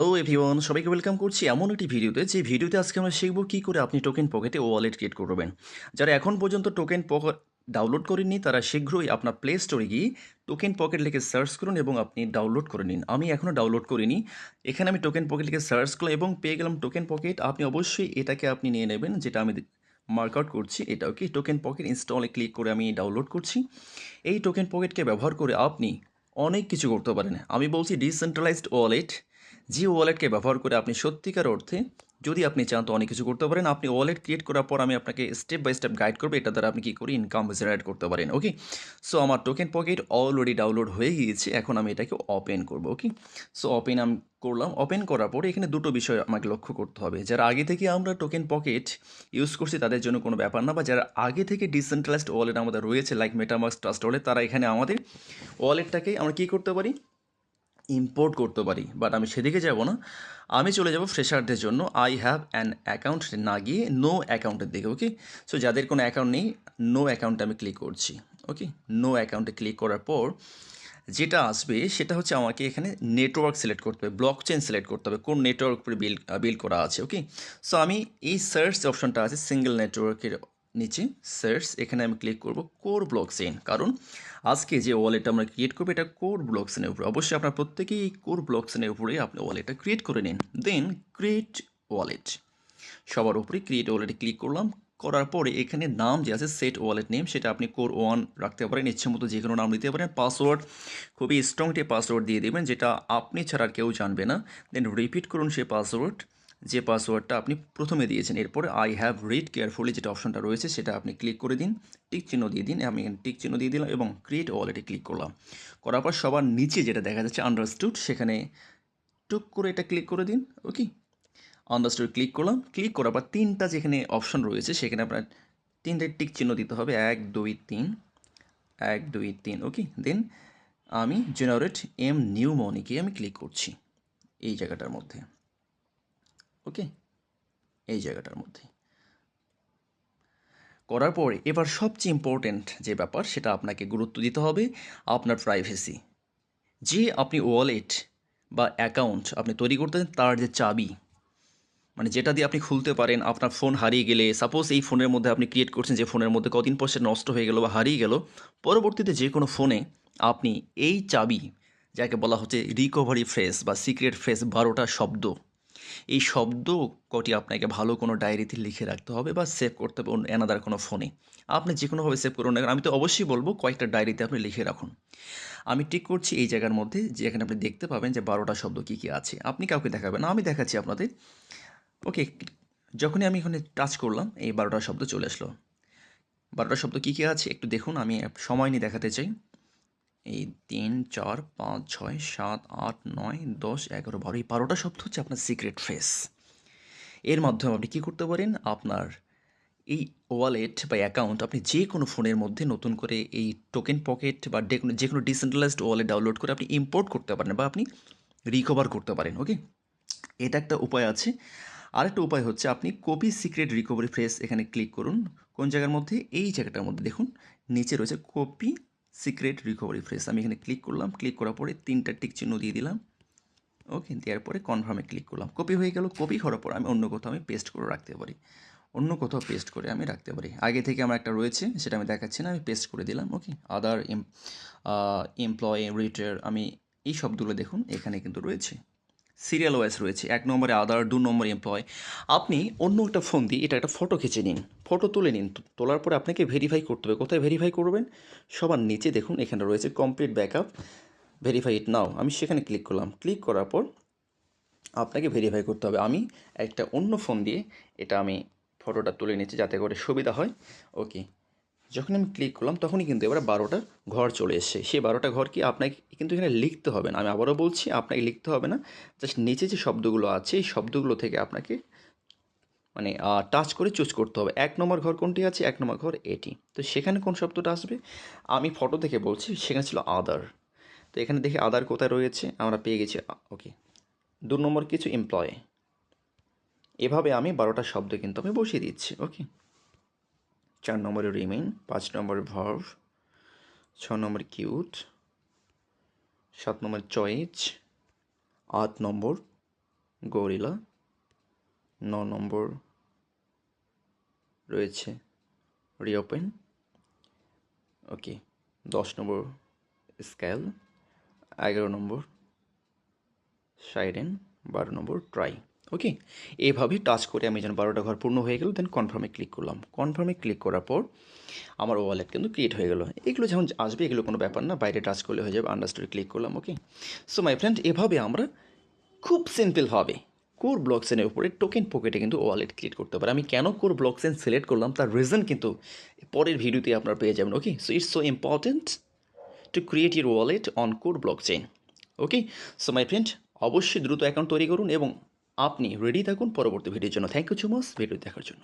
Hello everyone, সবাইকে welcome করছি এমন একটি ভিডিওতে। যে ভিডিওতে আজকে আমরা শিখব কী করে আপনি টোকেন পকেটে ওয়ালেট ক্রিয়েট করবেন। যারা এখন পর্যন্ত টোকেন পকেট ডাউনলোড করেননি, তারা শীঘ্রই আপনার প্লে স্টোরে গিয়ে টোকেন পকেট লিখে সার্চ করুন এবং আপনি ডাউনলোড করে নিন। আমি এখনও ডাউনলোড করিনি। এখানে আমি টোকেন পকেট লিখে সার্চ করলাম এবং পেয়ে গেলাম টোকেন পকেট। আপনি অবশ্যই এটাকে আপনি নিয়ে নেবেন, যেটা আমি মার্ক আউট করছি। এটা ওকে টোকেন পকেট ইনস্টলে ক্লিক করে আমি ডাউনলোড করছি। এই টোকেন পকেটকে ব্যবহার করে আপনি অনেক কিছু করতে পারেন। আমি বলছি ডিসেন্ট্রালাইজড ওয়ালেট। যে ওয়ালেটকে ব্যবহার করে আপনি সত্যিকার অর্থে যদি আপনি চান তো অনেক কিছু করতে পারেন, আপনি ওয়ালেট ক্রিয়েট করার পর আমি আপনাকে স্টেপ বাই স্টেপ গাইড করব। এটা দ্বারা আপনি কী করে ইনকাম জেনারেট করতে পারেন ওকে সো আমার টোকেন পকেট অলরেডি ডাউনলোড হয়ে গিয়েছে, এখন আমি এটাকে ওপেন করব ওকে সো ওপেন আমি করলাম ওপেন করার পরে এখানে দুটো বিষয় আমাকে লক্ষ্য করতে হবে। যারা আগে থেকে আমরা টোকেন পকেট ইউজ করছি তাদের জন্য কোনো ব্যাপার না, বা যারা আগে থেকে ডিসেন্ট্রালাইজড ওয়ালেট আমাদের রয়েছে লাইক মেটামার্স ট্রাস্ট ওয়ালেট তারা এখানে আমাদের ওয়ালেটটাকে আমরা কী করতে পারি? ইম্পোর্ট করতে পারি বাট আমি সেদিকে যাব না। আমি চলে যাব ফ্রেশারদের জন্য। আই হ্যাভ অ্যান অ্যাকাউন্ট না গিয়ে নো অ্যাকাউন্টের দিকে ওকে সো যাদের কোনো অ্যাকাউন্ট নেই নো অ্যাকাউন্টে আমি ক্লিক করছি ওকে নো অ্যাকাউন্টে ক্লিক করার পর যেটা আসবে, সেটা হচ্ছে আমাকে এখানে নেটওয়ার্ক সিলেক্ট করতে হবে ব্লক চেন সিলেক্ট করতে হবে, কোন নেটওয়ার্ক উপরে বিল বিল করা আছে ওকে সো আমি এই সার্চ অপশনটা আছে সিঙ্গেল নেটওয়ার্কের নিচে সার্চ এখানে আমি ক্লিক করব কোর ব্লক চেন কারণ আজকে যে ওয়ালেটটা আমরা ক্রিয়েট করব, এটা কোর ব্লক চেনের উপরে। অবশ্যই আপনার প্রত্যেকেই এই কোর ব্লক চেনের উপরে আপনি ওয়ালেটটা ক্রিয়েট করে নিন। দেন ক্রিয়েট ওয়ালেট সবার উপরে ক্রিয়েট ওয়ালেটে ক্লিক করলাম। করার পরে এখানে নাম যে আছে সেট ওয়ালেট নেম সেটা আপনি কোর ওয়ান রাখতে পারেন। ইচ্ছে মতো যে কোনো নাম দিতে পারেন। পাসওয়ার্ড খুবই স্ট্রং একটি পাসওয়ার্ড দিয়ে দেবেন, যেটা আপনি ছাড়া কেউ জানবে না। দেন রিপিট করুন সেই পাসওয়ার্ড যে পাসওয়ার্ডটা আপনি প্রথমে দিয়েছেন, এরপরে আই হ্যাভ রিড কেয়ারফুলি যেটা অপশনটা রয়েছে সেটা আপনি ক্লিক করে দিন টিক চিহ্ন দিয়ে দিন, আমি এখানে টিক চিহ্ন দিয়ে দিলাম এবং ক্রিয়েট ওয়ালেটে ক্লিক করলাম। করার পর সবার নিচে যেটা দেখা যাচ্ছে আন্ডারস্টুড সেখানে টুক করে এটা ক্লিক করে দিন ওকে আন্ডারস্টুড ক্লিক করলাম ক্লিক করার পর তিনটা যেখানে অপশন রয়েছে, সেখানে আপনার তিনটে টিক চিহ্ন দিতে হবে, এক, দুই, তিন, এক, দুই, তিন ওকে দেন আমি জেনারেট এম নিউ মনিকে আমি ক্লিক করছি এই জায়গাটার মধ্যে। ওকে? এই জায়গাটার মধ্যে। করার পরে এবার সবচেয়ে ইম্পর্ট্যান্ট যে ব্যাপার, সেটা আপনাকে গুরুত্ব দিতে হবে আপনার প্রাইভেসি যে আপনি ওয়ালেট বা অ্যাকাউন্ট আপনি তৈরি করতেন তার যে চাবি মানে যেটা দিয়ে আপনি খুলতে পারেন, আপনার ফোন হারিয়ে গেলে সাপোজ এই ফোনের মধ্যে আপনি ক্রিয়েট করছেন, যে ফোনের মধ্যে কদিন পর সে নষ্ট হয়ে গেল বা হারিয়ে গেল, পরবর্তীতে যে কোনো ফোনে আপনি এই চাবি, যাকে বলা হচ্ছে রিকভারি ফ্রেস বা সিক্রেট ফ্রেস বারোটা শব্দ এই শব্দ কটি আপনাকে ভালো কোনো ডায়েরিতে লিখে রাখতে হবে বা সেভ করতে হবে অ্যানাদার কোনো ফোনে আপনি যে কোনোভাবে সেভ করুন না আমি তো অবশ্যই বলব কয়েকটা ডায়েরিতে আপনি লিখে রাখুন। আমি ঠিক করছি এই জায়গার মধ্যে, যেখানে আপনি দেখতে পাবেন যে বারোটা শব্দ কী কী আছে। আপনি কাউকে দেখাবেন আমি দেখাচ্ছি আপনাদের। ওকে যখনই আমি এখানে টাচ করলাম, এই বারোটা শব্দ চলে আসলো। বারোটা শব্দ কী কী আছে একটু দেখুন, আমি সময় নিয়ে দেখাতে চাই। এই তিন, চার, পাঁচ, ছয়, সাত, আট, নয়, দশ, এগারো, বারো, এই বারোটা শব্দ হচ্ছে আপনার সিক্রেট ফ্রেস এর মাধ্যমে আপনি কী করতে পারেন? আপনার এই ওয়ালেট বা অ্যাকাউন্ট আপনি যে কোনো ফোনের মধ্যে নতুন করে এই টোকেন পকেট বা যে কোনো যে কোনো ডিসেন্ট্রালাইজড ওয়ালেট ডাউনলোড করে আপনি ইম্পোর্ট করতে পারেন বা আপনি রিকভার করতে পারেন ওকে এটা একটা উপায় আছে। আরেকটা উপায় হচ্ছে আপনি কপি সিক্রেট রিকভারি ফ্রেস এখানে ক্লিক করুন। কোন জায়গার মধ্যে? এই জায়গাটার মধ্যে দেখুন, নিচে রয়েছে কপি সিক্রেট রিকভারি ফ্রেস। আমি এখানে ক্লিক করলাম, ক্লিক করার পরে তিনটা টিক চিহ্ন দিয়ে দিলাম। ওকে, দেওয়ার পরে কনফার্মে ক্লিক করলাম। কপি হয়ে গেল, কপি করার পর আমি অন্য কোথাও আমি পেস্ট করে রাখতে পারি। অন্য কোথাও পেস্ট করে আমি রাখতে পারি। আগে থেকে আমার একটা রয়েছে, সেটা আমি দেখাচ্ছি না, আমি পেস্ট করে দিলাম। ওকে আদার এমপ্লয় রিটার আমি এই শব্দগুলো দেখুন, এখানে কিন্তু রয়েছে। সিরিয়াল ওয়াইজ রয়েছে। এক নম্বরে আদার, দু নম্বর এমপ্লয়। আপনি অন্য একটা ফোন দিয়ে এটা একটা ফটো খিঁচে নিন। ফটো তুলে নিন। তোলার পরে আপনাকে ভেরিফাই করতে হবে। কোথায় ভেরিফাই করবেন? সবার নিচে দেখুন, এখানে রয়েছে complete backup verify it now আমি সেখানে ক্লিক করলাম। ক্লিক করার পর আপনাকে ভেরিফাই করতে হবে। আমি একটা অন্য ফোন দিয়ে এটা আমি ফটোটা তুলে নিচ্ছি যাতে করে সুবিধা হয়। ওকে যখন আমি ক্লিক করলাম, তখনই কিন্তু এবার বারোটা ঘর চলে এসছে। সেই বারোটা ঘর কি আপনাকে কিন্তু এখানে লিখতে হবে না। আমি আবারও বলছি, আপনাকে লিখতে হবে না। জাস্ট নিচে যে শব্দগুলো আছে, এই শব্দগুলো থেকে আপনাকে মানে টাচ করে চুজ করতে হবে। এক নম্বর ঘর কোনটি আছে? এক নম্বর ঘর এটি। তো সেখানে কোন শব্দটা আসবে? আমি ফটো থেকে বলছি, সেখানে ছিল আদার তো এখানে দেখি আদার কোথায় রয়েছে? আমরা পেয়ে গেছি ওকে দু নম্বর কিছু এমপ্লয়ে এভাবে আমি বারোটা শব্দ কিন্তু আমি বসিয়ে দিচ্ছি ওকে চার নম্বরে রিমেইন পাঁচ নম্বরে ভার্ভ ছ নম্বর কিউট সাত নম্বর চয়েজ আট নম্বর গরিলা ন নম্বর রয়েছে রিওপেন ওকে দশ নম্বর স্কেল এগারো নম্বর সাইরেন বারো নম্বর ট্রাই ওকে এভাবে টাচ করে আমি যেন বারোটা ঘর পূর্ণ হয়ে গেল দেন কনফার্মে ক্লিক করলাম। কনফার্মে ক্লিক করার পর আমার ওয়ালেট কিন্তু ক্রিয়েট হয়ে গেল। এগুলো যেমন আসবে, এগুলো কোনো ব্যাপার না, বাইরে টাচ করলে হয়ে যাবে আন্ডারস্টোরে ক্লিক করলাম ওকে সো মাই ফ্রেন্ড এভাবে আমরা খুব সিম্পলভাবে কোর ব্লকচেনের উপরে টোকেন পকেটে কিন্তু ওয়ালেট ক্রিয়েট করতে পারে। আমি কেন কোর ব্লকচেন সিলেক্ট করলাম, তার রিজন কিন্তু পরের ভিডিওতে আপনারা পেয়ে যাবেন okay so it's so important to create your wallet on core blockchain okay so my friend অবশ্যই দ্রুত অ্যাকাউন্ট তৈরি করুন এবং আপনি রেডি থাকুন পরবর্তী ভিডিওর জন্য। Thank you so much video দেখার জন্য।